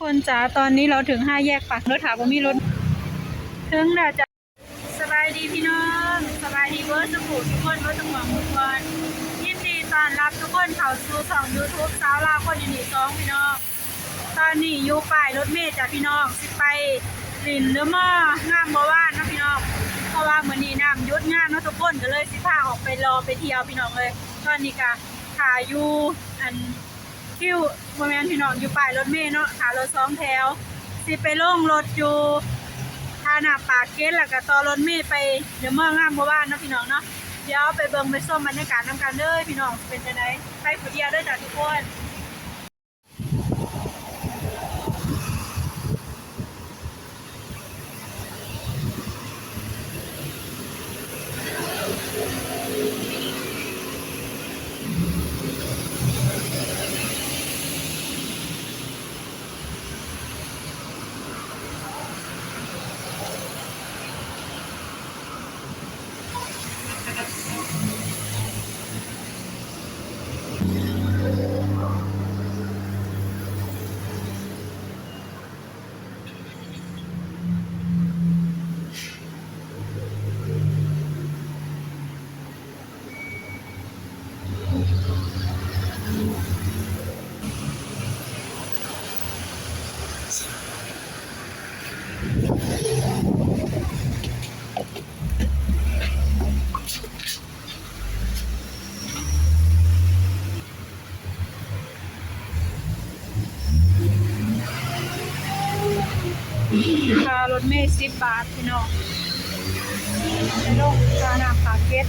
คนจ๋าตอนนี้เราถึงห้าแยกปากรถถามว่ามีรถถึงแล้วจ้ะสบายดีพี่น้องสบายดีเวิร์สปูทุกคนเวิร์สมองทุกคนยินดีต้อนรับทุกคนเข้าสู่ช่องยูทูบสาวลาวคนยินดีสองพี่น้องตอนนี้อยู่ป้ายรถเมล์จ้ะพี่น้องสิไปลินหรือมองามบ่ว่านนะพี่น้องเพราะว่ามื้อนี้น้ำยุดงานเนาะทุกคนก็เลยสิพาออกไปรอไปเที่ยวพี่น้องเลยตอนนี้ก็ถ่ายอยู่อัน คิวโมเมนต์พี่น้องอยู่ป้ายรถเมล์เนาะขารถสองแถว สิไปลงรถอยู่ท่าหน้าปากเกตแล้วก็ต่อรถเมล์ไปเดี๋ยวเมื่องามบ่บ้านเนาะพี่น้องเนาะเดี๋ยวไปเบิ่งไปส้มบรรยากาศน้ำกันเด้อพี่น้องเป็นจังไดไปผู้เดียวเด้อจ้ะทุกคน ค่ารถเมล์10บบาทพี่น้องไปลงท่าหนาปาเกต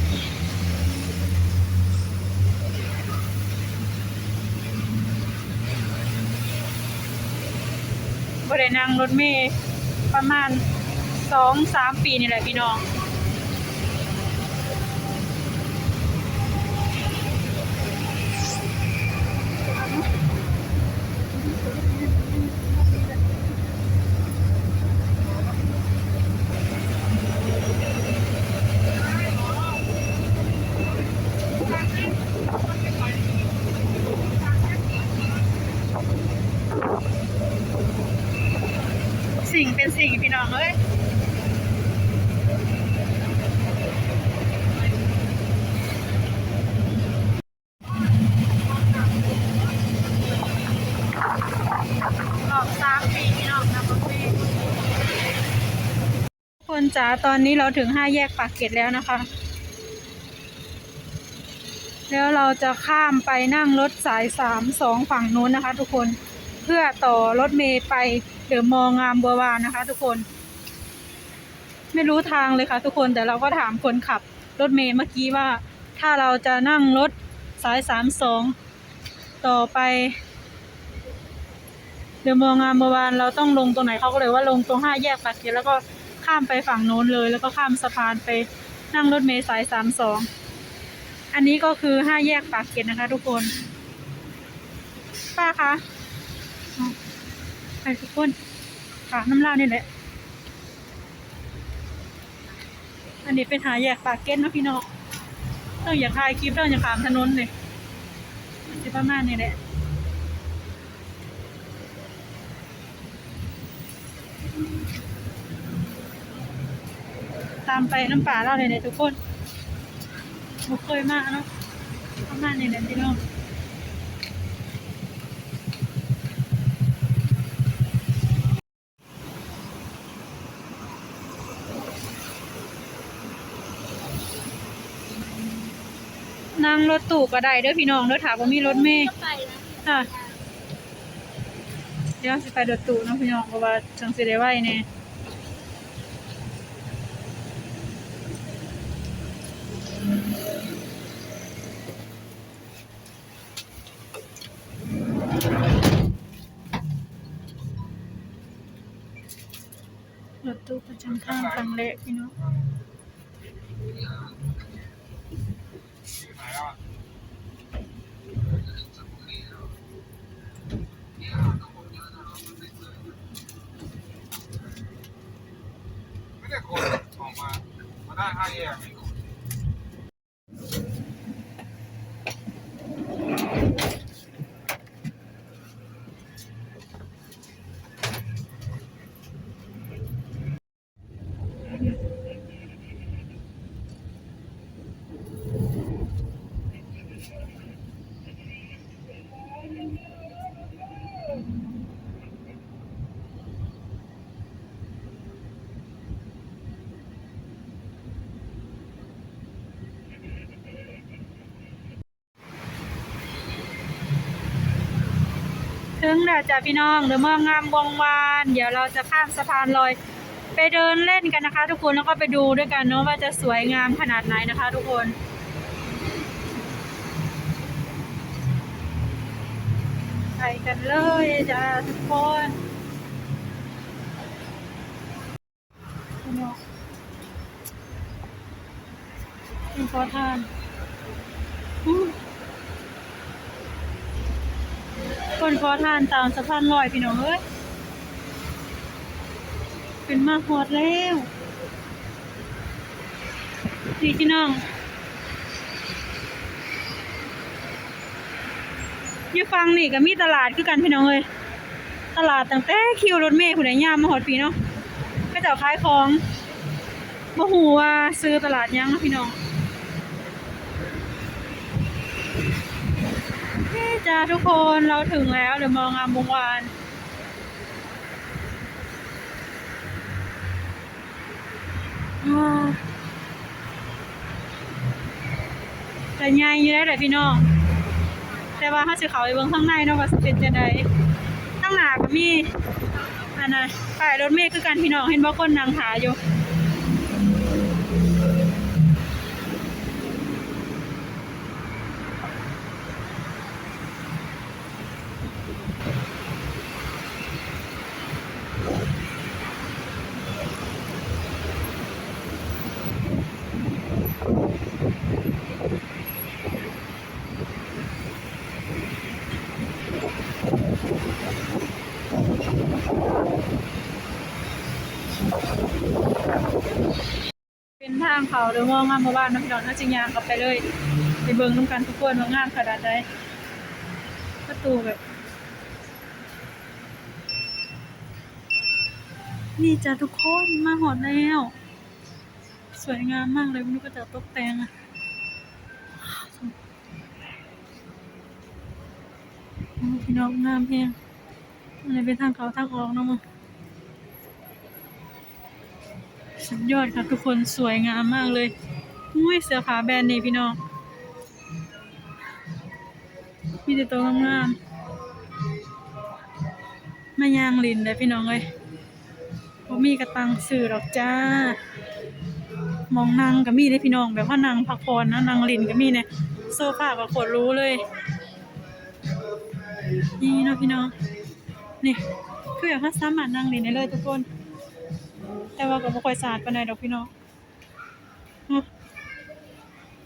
บ่ได้นั่งรถเมล์ ประมาณสองสามปีนี่แหละพี่น้อง สิ่งเป็นสิ่งพี่น้องเอ้ยออกสามปีพี่น้องนะคุณพี่คน จ๋าตอนนี้เราถึงห้าแยกปากเกร็ดแล้วนะคะ แล้วเราจะข้ามไปนั่งรถสายสามสองฝั่งนู้นนะคะ ทุกคนเพื่อต่อรถเมย์ไปเดอมองงามบัววานนะคะ ทุกคน ไม่รู้ทางเลยค่ะ ทุกคนแต่เราก็ถามคนขับรถเมย์เมื่อกี้ว่า ถ้าเราจะนั่งรถสายสามสองต่อไปเดอมองงามบัววานเราต้องลงตรงไหนเขาก็เลยว่าลงตรงห้าแยกปากเกร็ดแล้วก็ ข้ามไปฝั่งโน้นเลย แล้วก็ข้ามสะพานไปนั่งรถเมย์สายสามสอง อันนี้ก็คือห้าแยกปากเกร็ดนะคะ ทุกคน ป้าคะไปทุกคนค่ะน้ำลาวนี่แหละ อันนี้เป็นหาแยกปากเกร็ดนะพี่น้องต้องอย่าคายคลิปต้องอย่าขามถนนเลยสิประมาณนี้แหละ ตามไปน้ำป่าเล่าเลยเนี่ยทุกคนบุเคยมากเนาะประมาณนี้แหละพี่น้องนั่งรถตู้ก็ได้เด้อพี่น้องเด้อถามว่ามีรถเมล์ไปนะค่ะเดี๋ยวสิไปรถตู้เนาะพี่น้องเพราะว่าจังสิได้ไว้แน่รถตู้ประ จำทางฟังเละพี่น้องไม่ได้คนออกมามาได้ห้าแยก งแล้วจ้ะพี่น้องเดอะเมืองงามวงวาน เดี๋ยวเราจะข้ามสะพานลอย ไปเดินเล่นกันนะคะ ทุกคนแล้วก็ไปดูด้วยกันเนาะว่าจะสวยงามขนาดไหนนะคะ ทุกคนไปกันเลยจ้ะทุกคนเป็นขอทานอืม คนขอทานตามสะพานลอยพี่น้องเอ้ยเป็นมาฮอดแล้วนี่พี่น้องอยู่ฟังนี่ก็มีตลาดคือกันพี่น้องเอ้ยตลาดตั้งแต่คิวรถเมล์ผู้ใดย่ามมาฮอดพี่เนาะก็จะขายของบ่ฮู้ว่าซื้อตลาดยังนะพี่น้องนี่ จ้าทุกคนเราถึงแล้วเดี๋ยวมองงามวงวานอ่าแต่ใหญ่อยู่ได้แต่พี่น้อง แต่ว่าถ้าสิเขาไปเบิ่งข้างในเนาะว่าสิเป็นจังไดข้างหน้าก็มีอันน่ะป้ายรถเมล์คือกันพี่น้องเห็นบ่คนนั่งหาอยู่ เป็นทางเขาหรือว่างามหมู่บ้านนาะพี่น้องถ้าจริงยางกลับไปเลย ไปเบิ่งน้ำกันทุกคนว่างามขนาดใดประตูแบบ นี่จ้ะทุกคนมาหอดแล้ว สวยงามมากเลยมันก็จะตกแต่งอะพี่น้องงามเพียง อันนี้เป็นทางเขาทางออกนะมึงสุดยอดค่ะทุกคนสวยงามมากเลยมุ้ยเสื้อผ้าแบรนด์นี่พี่น้องมีแต่ตัวงามๆมายางลินเลยพี่น้องเลยบ่มีกระตังสื่อหรอกจ้ามองนางก็มีได้พี่น้องแบบว่านางพักผ่อนนะนางลินก็มีเนี่ยโซฟาก็ขวดรู้เลย นี่เนาะพี่น้อง นี่คือแบบว่าสามารถนั่งลินได้เลยทุกคน แต่ว่าก็บ่ค่อยสะอาดปานใดดอกพี่น้อง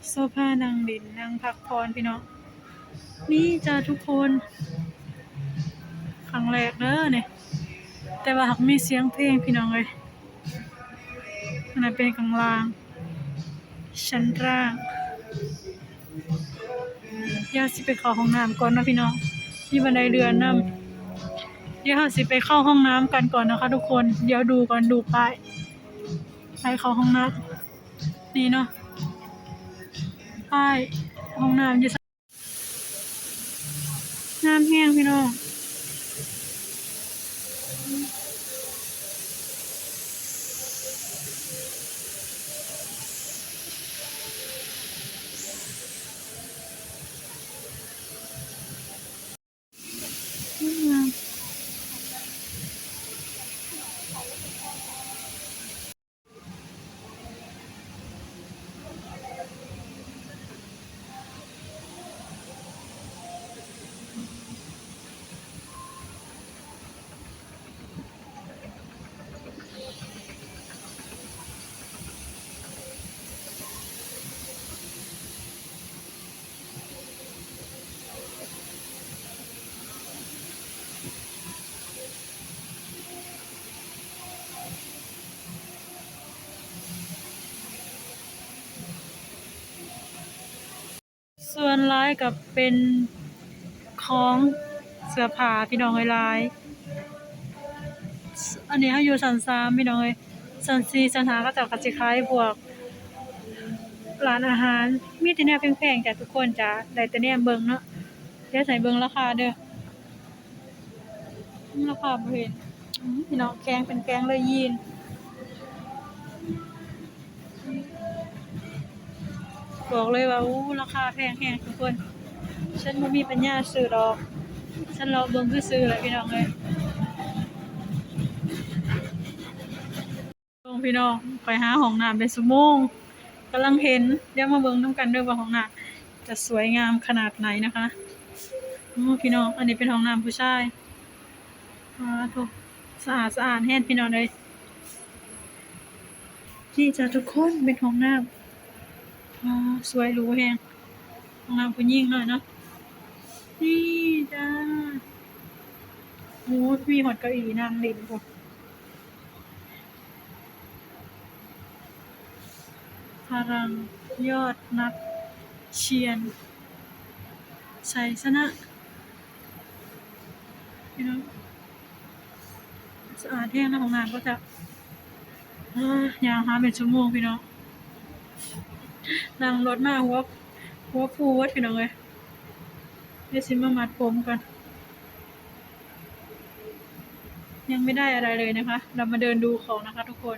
โซฟานั่งลินนั่งพักผ่อนพี่น้องนี่จ้าทุกคนครั้งแรกเด้อเนี่ยแต่ว่าหักมีเสียงเพลงพี่น้องเลยอันนั้นเป็นข้างล่างชั้นล่างยวสิไปเข้าห้องน้ำก่อนนะพี่น้องมีบันไดเรือนนำ เดี๋ยวเราสิไปเข้าห้องน้ำกันก่อนนะคะ ทุกคน เดี๋ยวดูก่อนดูป้ายไปเข้าห้องน้ำนี่เนาะป้ายห้องน้ำอยู่น้ำแห้งพี่น้องน้ำ ส่วนร้ายกับเป็นของเสื้อผ้าพี่น้องเอ้ยลาย อันนี้ให้อยู่สันสามพี่น้องเอ้ยสันสีสันหาก็จะกระจิคล้ายพวกร้านอาหาร มีแต่แนวแพงๆจ้ะทุกคนจ้ะได้แต่แนวเบิ่งเนาะเดี๋ยวใส่เบิ่งราคาเด้อราคาบ่เห็นอืมพี่น้องแกงเป็นแกงเลยยีน บอกเลยว่าอู้ราคาแพงแฮงทุกคน ฉันบ่มีปัญญาซื้อดอก ฉันรอเบิ่งซื่อๆแหละพี่น้องเอ้ยลงพี่น้องไปหาห้องน้ำเป็นชั่วโมงกำลังเห็นเดี๋ยวมาเบิ่งน้ำกันเด้อว่าห้องน้ำจะสวยงามขนาดไหนนะคะโอ้พี่น้อง อันนี้เป็นห้องน้ำผู้ชายอ่าโถสะอาดสะอาดแห้งพี่น้องเลยนี่จ้ะทุกคนเป็นห้องน้ำอ่า สวยรูแฮงห้องน้ำผู้หญิงหน่อยเนาะนี่จ้าโอ้มีหอดเก้าอี้นั่งเล่นพวกพลังยอดนักเชียนชัยชนะพี่น้องสะอาดแห้งนะของงานก็จะอ่ายาวหาเป็นชั่วโมงพี่น้อง นั่งรถมาหัวหัวฟูวัดพี่น้องเลยเดี๋ยวซิมามัดผมกันยังไม่ได้อะไรเลยนะคะ เรามาเดินดูของนะคะทุกคน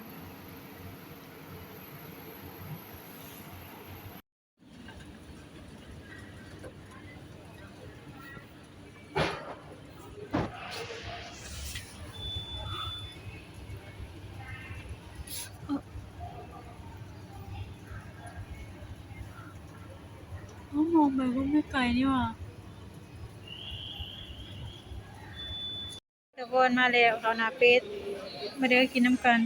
มองไปก็ไม่ไกลนี่หว่าตะโกนมาแล้วเขาวหนาเป็ดมาเด้อกินน้ำกัน